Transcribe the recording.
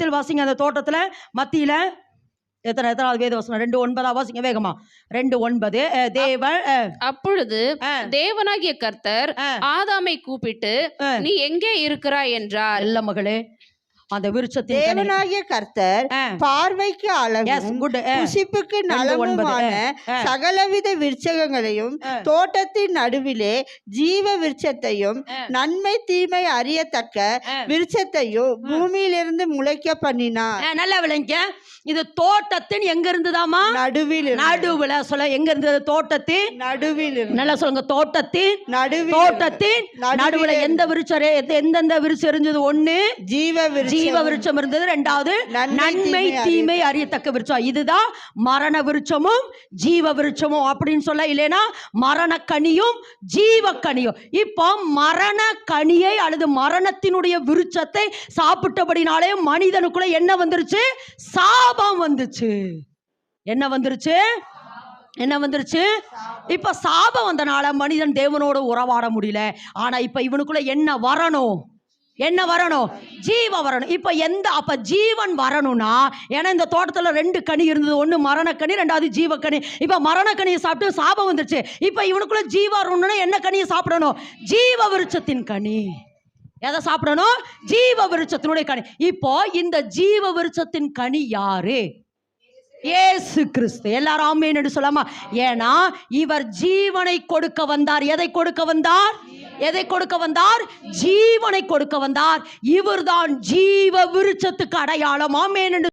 தோட்டத்தில் வாசிங்க. அந்த தோட்டத்தில் மத்தியில் எத்தனை எத்தனாவது வேத வசனம்? ரெண்டு ஒன்பதா? வாசிங்க வேகமா. ரெண்டு ஒன்பது. தேவன் அப்பொழுது தேவனாகிய கர்த்தர் ஆதாமை கூப்பிட்டு. நீ எங்கே இருக்கிறாய்? என்றார். நல்ல மகளே அந்த விருட்சத்தின் தேவனாகிய கர்த்தர் பார்வைக்கு அழகும் புசிப்புக்கு நலமுமான. சகலவித விருட்சகங்களையும். தோட்டத்தின் நடுவிலே ஜீவ விருட்சத்தையும். நன்மை தீமை அறியத்தக்க. விருட்சத்தையும் பூமியிலிருந்து முளைக்க பண்ணினார் நல்லா விளங்க இது தோட்டத்தின் எங்க இருந்துதாமா நடுவில் நடுவுல சொல்ல எங்க இருந்தது தோட்டத்தின் நடுவில் நல்லா சொல்லுங்க தோட்டத்தின் நடுவில் தோட்டத்தின் நடுவில் எந்த விருட்சம் எந்தெந்த விருட்சம் இருந்தது? ஒண்ணு ஜீவ விருட்சம் ஜீவ விருட்சம் இருந்தது. ரெண்டாவது நன்மை, தீமை அறியத்தக்க விருட்சம். இதுதான் மரண விருட்சமும் ஜீவ விருட்சமும் அப்படின்னு சொல்ல இல்லைன்னா மரண கனியும் ஜீவ கனியும் இப்போ மரண கனியை அல்லது மரணத்தினுடைய விருட்சத்தை சாப்பிட்டபடினாலே மனிதனுக்குள்ள என்ன வந்துருச்சு? சாபம் வந்துச்சு என்ன வந்துருச்சு? என்ன வந்துருச்சு? இப்ப சாபம் வந்தனால மனிதன் தேவனோட உறவாட முடியல. ஆனா இப்ப இவனுக்குள்ள என்ன வரணும்? என்ன வரணும்? ஜீவ வரணும். இப்போ எந்த அப்போ ஜீவன் வரணும்னா ஏன்னா இந்த தோட்டத்தில் ரெண்டு கனி இருந்தது. ஒன்று மரணக்கனி ரெண்டாவது ஜீவக்கனி. இப்போ மரணக்கனியை சாப்பிட்டு சாபம் வந்துருச்சு. இப்போ இவனுக்குள்ள ஜீவ வரணும்னா என்ன கனியை சாப்பிடணும்? ஜீவ விருட்சத்தின் கனி. எதை சாப்பிடணும்? ஜீவ விருட்சத்தினுடைய கனி. இப்போ இந்த ஜீவ விருட்சத்தின் கனி யாரு? ஏசு கிறிஸ்து. எல்லாரும் ஆமேன்னு சொல்லாமா ஏன்னா இவர் ஜீவனை கொடுக்க வந்தார். எதை கொடுக்க வந்தார்? எதை கொடுக்க வந்தார்? ஜீவனை கொடுக்க வந்தார். இவர்தான் ஜீவ விருட்சத்துக்கு அடையாளம். ஆமேன்